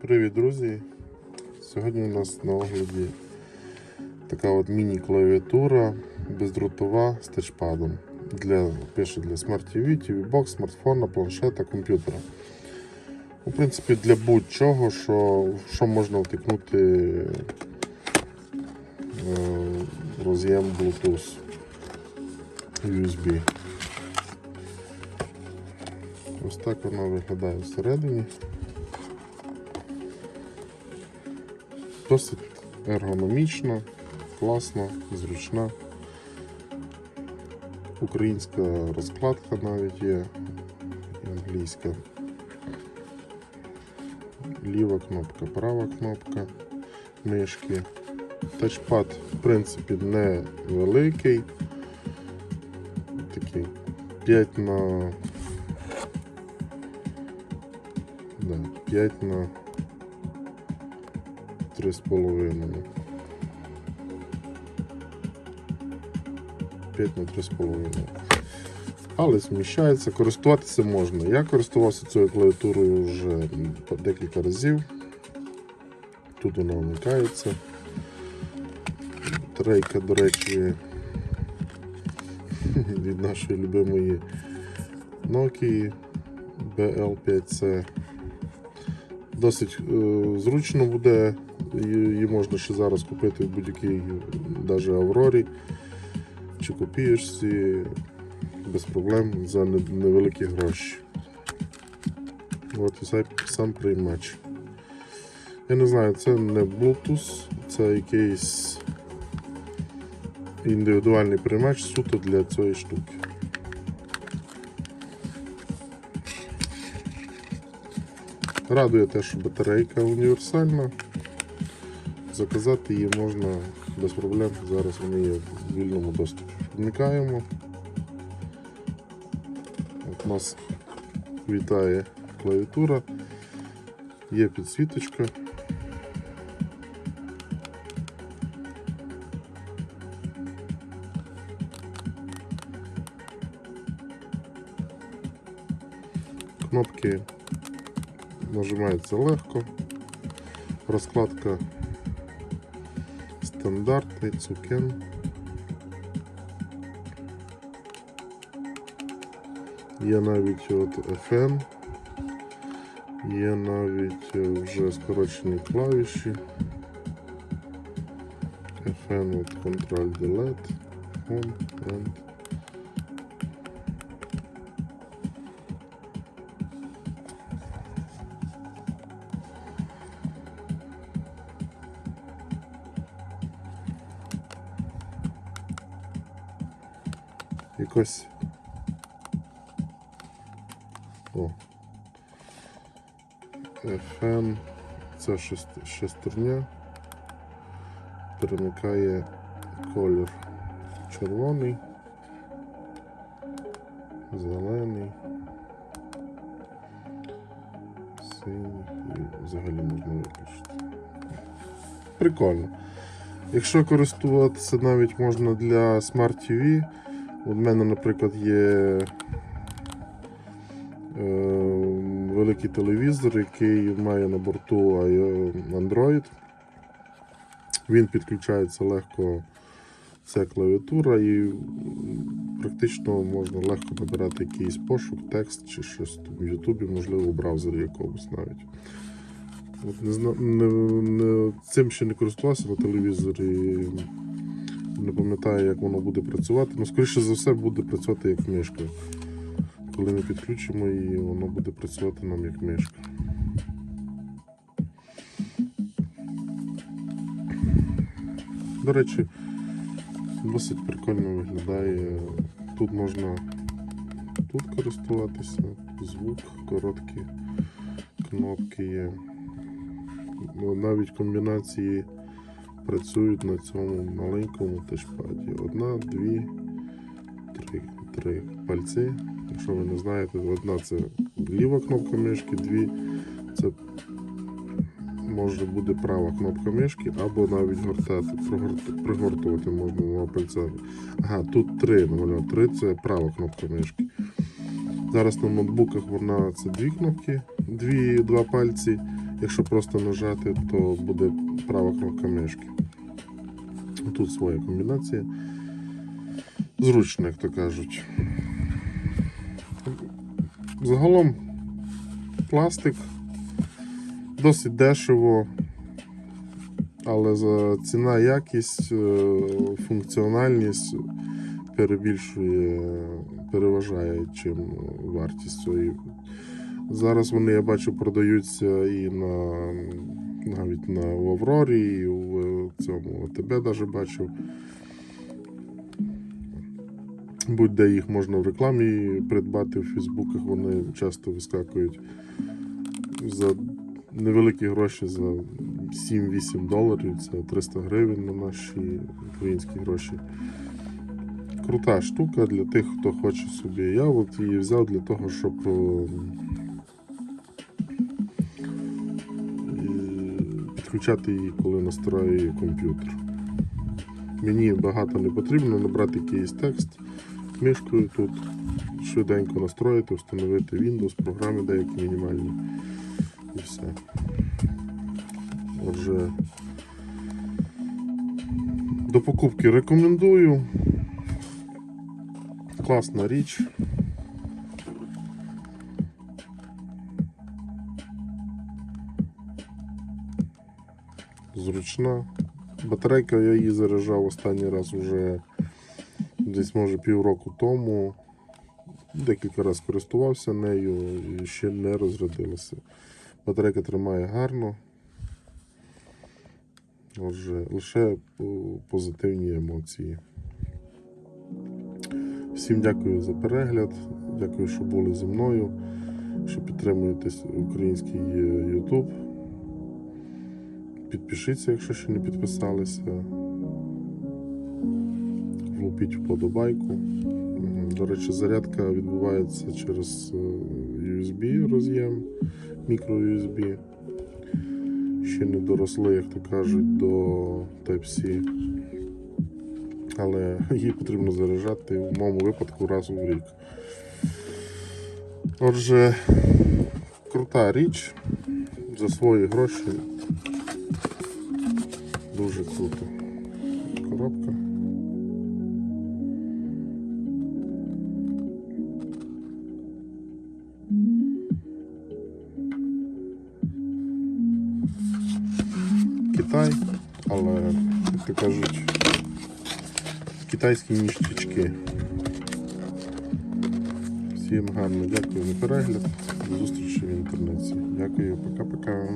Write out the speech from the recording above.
Привіт, друзі! Сьогодні у нас на огляді така от міні-клавіатура бездротова з тачпадом. Для, пише для Smart TV, TV смартфона, планшета, комп'ютера. У принципі, для будь-чого, що, що можна втикнути е, роз'єм Bluetooth USB. Ось так вона виглядає всередині. Досить ергономічна, класна, зручна. Українська розкладка навіть є англійська. Ліва кнопка, права кнопка мишки. Тачпад, в принципі, не великий. Такий 5 на да, 5 на 3,5. 5 на 3,5. Але зміщається, користуватися можна. Я користувався цією клавіатурою вже декілька разів. Тут вона вмикається. Батарейка, до речі, від нашої любимої Nokia BL5C. Досить е, зручно буде, її можна ще зараз купити в будь-якій навіть Аврорі чи копієшці без проблем за невеликі гроші. От і сам- сам приймач. Я не знаю, це не Bluetooth, це якийсь індивідуальний приймач суто для цієї штуки. Радує те, що батарейка універсальна. Заказати її можна без проблем. Зараз вони є в вільному доступі. Вмикаємо. От нас вітає клавіатура. Є підсвіточка. Кнопки нажимається легко. Розкладка стандартний цукен. Є навіть от FN, є навіть е, вже скорочені клавіші. FN от Ctrl Delete, Home and якось. О. FN. Це шест- шестерня. Перемикає колір червоний, зелений, синій і взагалі можна виключити. Прикольно. Якщо користуватися навіть можна для Smart TV, у мене, наприклад, є е, великий телевізор, який має на борту Android. Він підключається легко, ця клавіатура, і практично можна легко набирати якийсь пошук, текст чи щось в Ютубі, можливо, в браузері якомусь навіть. От не, не, не, цим ще не користувався на телевізорі. Не пам'ятаю, як воно буде працювати. Ну, скоріше за все, буде працювати як мишка. Коли ми підключимо її, воно буде працювати нам як мишка. До речі, досить прикольно виглядає. Тут можна тут користуватися, звук, короткі кнопки є. Навіть комбінації працюють на цьому маленькому тачпаді. Одна, дві, три, три пальці. Якщо ви не знаєте, одна це ліва кнопка мишки, дві це може бути права кнопка мишки, або навіть гортати, пригортувати можна двома пальцями. Ага, тут три намалював. Три це права кнопка мишки. Зараз на ноутбуках вона це дві кнопки, дві, два пальці Якщо просто нажати, то буде права кнопка мишки. Тут своя комбінація. Зручно, як то кажуть. Загалом пластик досить дешево, але за ціна, якість, е, функціональність перебільшує, переважає чим вартість цієї. Зараз вони, я бачу, продаються і на навіть на в Аврорі, і в цьому ОТБ навіть бачив. Будь-де їх можна в рекламі придбати в Фейсбуках, вони часто вискакують за невеликі гроші за 7-8 доларів, це 300 гривень на наші українські гроші. Крута штука для тих, хто хоче собі. Я от її взяв для того, щоб підключати її, коли настроюю комп'ютер. Мені багато не потрібно набрати якийсь текст мишкою тут, швиденько настроїти, встановити Windows, програми деякі мінімальні і все. Отже, до покупки рекомендую. Класна річ. Зручна. Батарейка я її заряджав останній раз уже десь може півроку тому. Декілька разів користувався нею і ще не розрядилася. Батарейка тримає гарно. Отже, лише по- позитивні емоції. Всім дякую за перегляд. Дякую, що були зі мною, що підтримуєте український е, YouTube. Підпишіться, якщо ще не підписалися. Влупіть вподобайку. До речі, зарядка відбувається через е, USB роз'єм, мікро USB. Ще не доросли, як то кажуть, до Type-C. Але її потрібно заряджати в моєму випадку раз у рік. Отже, крута річ за свої гроші. Дуже круто. Коробка. Китай, але, як то кажуть, китайські ніштячки. Всім гарно дякую за перегляд. До зустрічі в інтернеті. Дякую, пока-пока.